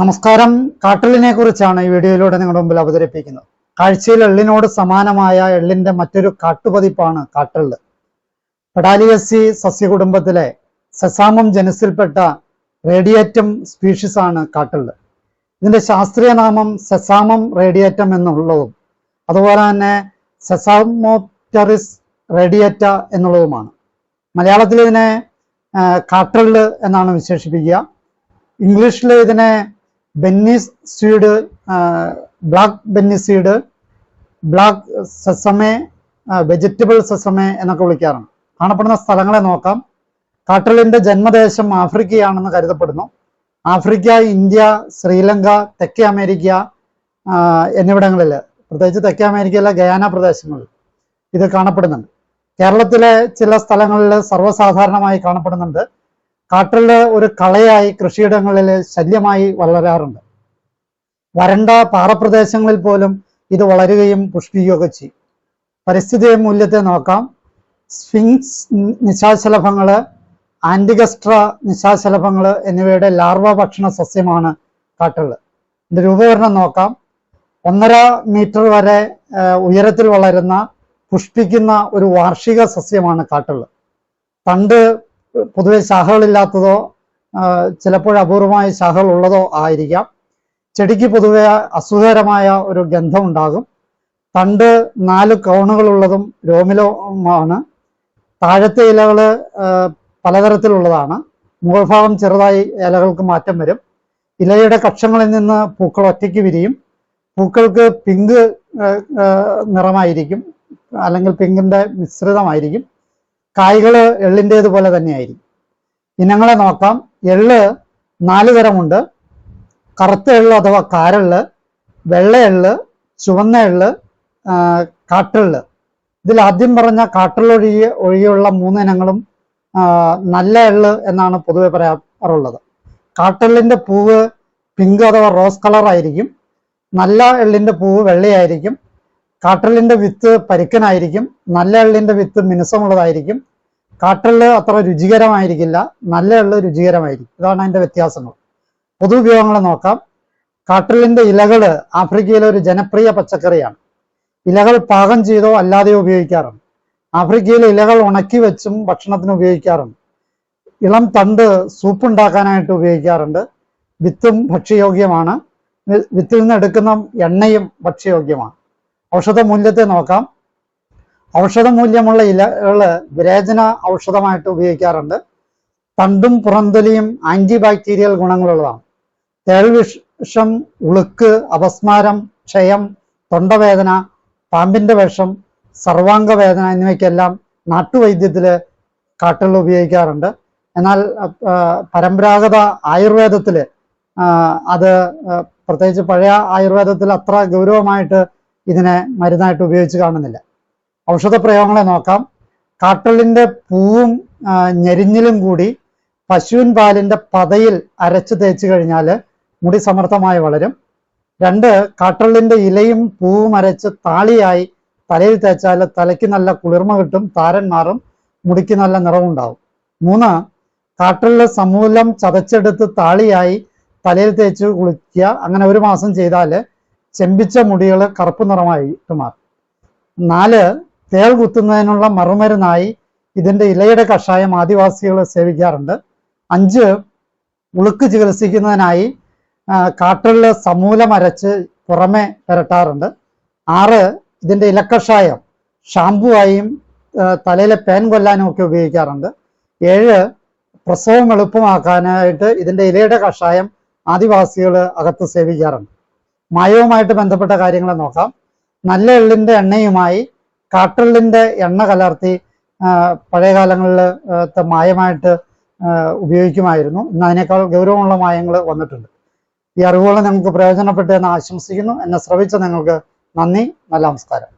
നമസ്കാരം. കാട്ടലിനെ കുറിച്ചാണ് ഈ വീഡിയോയിലൂടെ നിങ്ങളുടെ മുമ്പിൽ അവതരിപ്പിക്കുന്നത്. കാഴ്ചയിൽ എള്ളിനോട് സമാനമായ എള്ളിന്റെ മറ്റൊരു കാട്ടുപതിപ്പാണ് കാട്ടെള്ള്. പെഡാലിയസി സസ്യകുടുംബത്തിലെ സെസാമം ജനസിൽപ്പെട്ട റേഡിയേറ്റം സ്പീഷീസ് ആണ് കാട്ടെള്ള്. ഇതിന്റെ ശാസ്ത്രീയ നാമം സെസാമം റേഡിയേറ്റം എന്നുള്ളതും അതുപോലെ തന്നെ സെസാമോപ്റ്ററിസ് റേഡിയേറ്റ എന്നുള്ളതുമാണ്. മലയാളത്തിൽ ഇതിനെ കാട്ടെള്ള് എന്നാണ് വിശേഷിപ്പിക്കുക. ഇംഗ്ലീഷിൽ ഇതിനെ bennis seed black benne seed black sesame vegetable sesame എന്നൊക്കെ വിളിക്കാറുണ്ട്. കാണപ്പെടുന്ന സ്ഥലങ്ങളെ നോക്കാം. കാട്ടലിന്റെ ജന്മദേശം ആഫ്രിക്കയാണെന്ന് കരുതപ്പെടുന്നു. ആഫ്രിക്ക ഇന്ത്യ ശ്രീലങ്ക തെക്കേ അമേരിക്ക എന്നിവിടങ്ങളിൽ പ്രത്യേകിച്ച് തെക്കേ അമേരിക്കയിലെ ഗയാന പ്രദേശങ്ങളിൽ ഇത് കാണപ്പെടുന്നുണ്ട്. കേരളത്തിലെ ചില സ്ഥലങ്ങളിൽ സർവസാധാരണമായി കാണപ്പെടുന്നുണ്ട്. കാട്ടിൽ ഒരു കളയായി കൃഷിയിടങ്ങളിൽ ശല്യമായി വളരാറുണ്ട്. വരണ്ട പാറപ്രദേശങ്ങളിൽ പോലും ഇത് വളരുകയും പുഷ്പിക്കുകയൊക്കെ ചെയ്യും. പരിസ്ഥിതി മൂല്യത്തെ നോക്കാം. സ്ഫിങ്സ് നിശാശലഭങ്ങൾ ആന്റിഗസ്ട്ര നിശാശലഭങ്ങൾ എന്നിവയുടെ ലാർവ ഭക്ഷണ സസ്യമാണ് കാട്ടുള്ളത് ഇതിന്റെ രൂപീകരണം നോക്കാം. ഒന്നര മീറ്റർ വരെ ഉയരത്തിൽ വളരുന്ന പുഷ്പിക്കുന്ന ഒരു വാർഷിക സസ്യമാണ് കാട്ടുള്ളത് തണ്ട് പൊതുവെ ശാഖകളില്ലാത്തതോ ചിലപ്പോൾ അപൂർവമായ ശാഖകൾ ഉള്ളതോ ആയിരിക്കാം. ചെടിക്ക് പൊതുവെ അസുഖകരമായ ഒരു ഗന്ധം ഉണ്ടാകും തണ്ട് നാല് കൗണുകളുള്ളതും രോമിലവുമാണ് താഴത്തെ ഇലകൾ പലതരത്തിലുള്ളതാണ്. മുകൾ ഭാഗം ചെറുതായി ഇലകൾക്ക് മാറ്റം വരും. ഇലയുടെ കക്ഷങ്ങളിൽ നിന്ന് പൂക്കൾ ഒറ്റയ്ക്ക് വിരിയും. പൂക്കൾക്ക് പിങ്ക് നിറമായിരിക്കും. അല്ലെങ്കിൽ പിങ്കിന്റെ മിശ്രിതമായിരിക്കും. കായ്കൾ എള്ളിന്റേതുപോലെ തന്നെയായിരിക്കും. ഇനങ്ങളെ നോക്കാം. എള്ള് നാല് തരമുണ്ട്. കറുത്ത എള്ള് അഥവാ കാരെള്ള് വെള്ള എള്ള് ചുവന്ന എള്ള് കാട്ടെൾ ഇതിൽ ആദ്യം പറഞ്ഞ ഒഴിയുള്ള ഒഴികെയുള്ള മൂന്ന് ഇനങ്ങളും നല്ല എള്ള് എന്നാണ് പൊതുവെ പറയാറുള്ളത്. കാട്ടെള്ളിന്റെ പൂവ് പിങ്ക് അഥവാ റോസ് കളർ ആയിരിക്കും. നല്ല എള്ളിന്റെ പൂവ് വെള്ളയായിരിക്കും. കാട്ടെള്ളിന്റെ വിത്ത് പരിക്കനായിരിക്കും. നല്ല എള്ളിന്റെ വിത്ത് മിനുസമുള്ളതായിരിക്കും. കാട്ടെള്ള് അത്ര രുചികരമായിരിക്കില്ല. നല്ല എള്ള് രുചികരമായിരിക്കും. ഇതാണ് അതിന്റെ വ്യത്യാസങ്ങൾ. പൊതു ഉപയോഗങ്ങൾ നോക്കാം. കാട്ടെള്ളിന്റെ ഇലകൾ ആഫ്രിക്കയിലെ ഒരു ജനപ്രിയ പച്ചക്കറിയാണ്. ഇലകൾ പാകം ചെയ്തോ അല്ലാതെയോ ഉപയോഗിക്കാറുണ്ട്. ആഫ്രിക്കയിലെ ഇലകൾ ഉണക്കി വെച്ചും ഭക്ഷണത്തിന് ഉപയോഗിക്കാറുണ്ട്. ഇളം തണ്ട് സൂപ്പ് ഉണ്ടാക്കാനായിട്ട് ഉപയോഗിക്കാറുണ്ട്. വിത്തും ഭക്ഷ്യയോഗ്യമാണ്. വിത്തിൽ നിന്ന് എടുക്കുന്ന എണ്ണയും ഭക്ഷ്യയോഗ്യമാണ്. ഔഷധ മൂല്യത്തെ നോക്കാം. ഔഷധ മൂല്യമുള്ള ഇലകൾ വിരേചന ഔഷധമായിട്ട് ഉപയോഗിക്കാറുണ്ട്. തണ്ടും പുറന്തൊലിയും ആന്റി ബാക്ടീരിയൽ ഗുണങ്ങളുള്ളതാണ്. തേൾവിഷം ഉളുക്ക് അപസ്മാരം ക്ഷയം തൊണ്ടവേദന പാമ്പിന്റെ വിഷം സർവാംഗ വേദന എന്നിവയ്ക്കെല്ലാം നാട്ടുവൈദ്യത്തിൽ കാട്ടുകൾ ഉപയോഗിക്കാറുണ്ട്. എന്നാൽ പരമ്പരാഗത ആയുർവേദത്തിൽ അത് പ്രത്യേകിച്ച് പഴയ ആയുർവേദത്തിൽ അത്ര ഗൗരവമായിട്ട് ഇതിനെ മരുന്നായിട്ട് ഉപയോഗിച്ച് കാണുന്നില്ല. ഔഷധ പ്രയോഗങ്ങളെ നോക്കാം. കാട്ടലിന്റെ പൂവും ഞെരിഞ്ഞിലും കൂടി പശുവിൻ പാലിന്റെ പതയിൽ അരച്ചു തേച്ച് കഴിഞ്ഞാൽ മുടി സമർത്ഥമായി വളരും. രണ്ട് കാട്ടലിന്റെ ഇലയും പൂവും അരച്ച് താളിയായി തലയിൽ തേച്ചാൽ തലയ്ക്ക് നല്ല കുളിർമ കിട്ടും താരൻ മാറും മുടിക്ക് നല്ല നിറവുണ്ടാവും. മൂന്ന് കാട്ടളിലെ സമൂലം ചതച്ചെടുത്ത് താളിയായി തലയിൽ തേച്ച് കുളിക്കുക അങ്ങനെ ഒരു മാസം ചെയ്താൽ ചെമ്പിച്ച മുടികൾ കറുപ്പ് നിറമായിട്ട് മാറും. നാല് തേൾ കുത്തുന്നതിനുള്ള മറുമരുന്നായി ഇതിന്റെ ഇലയുടെ കഷായം ആദിവാസികൾ സേവിക്കാറുണ്ട്. അഞ്ച് ഉളുക്ക് ചികിത്സിക്കുന്നതിനായി കാട്ടിലെ സമൂലം അരച്ച് പുറമെ പുരട്ടാറുണ്ട്. ആറ് ഇതിന്റെ ഇലക്കഷായം ആ, തലയിലെ പേൻ കൊല്ലാനും ഒക്കെ ഉപയോഗിക്കാറുണ്ട്. ഏഴ് പ്രസവം എളുപ്പമാക്കാനായിട്ട് ഇതിന്റെ ഇലയുടെ കഷായം ആദിവാസികൾ അകത്ത് സേവിക്കാറുണ്ട്. മായവുമായിട്ട് ബന്ധപ്പെട്ട കാര്യങ്ങൾ നോക്കാം. നല്ല എള്ളിന്റെ എണ്ണയുമായി കാട്ടെള്ളിന്റെ എണ്ണ കലർത്തി പഴയ കാലങ്ങളിൽ മായമായിട്ട് ഉപയോഗിക്കുമായിരുന്നു. ഇന്ന് അതിനേക്കാൾ ഗൗരവമുള്ള മായങ്ങൾ വന്നിട്ടുണ്ട്. ഈ അറിവുകൾ നിങ്ങൾക്ക് പ്രയോജനപ്പെട്ടു എന്ന് ആശംസിക്കുന്നു. എന്നെ ശ്രവിച്ച നിങ്ങൾക്ക് നന്ദി. നല്ല നമസ്കാരം.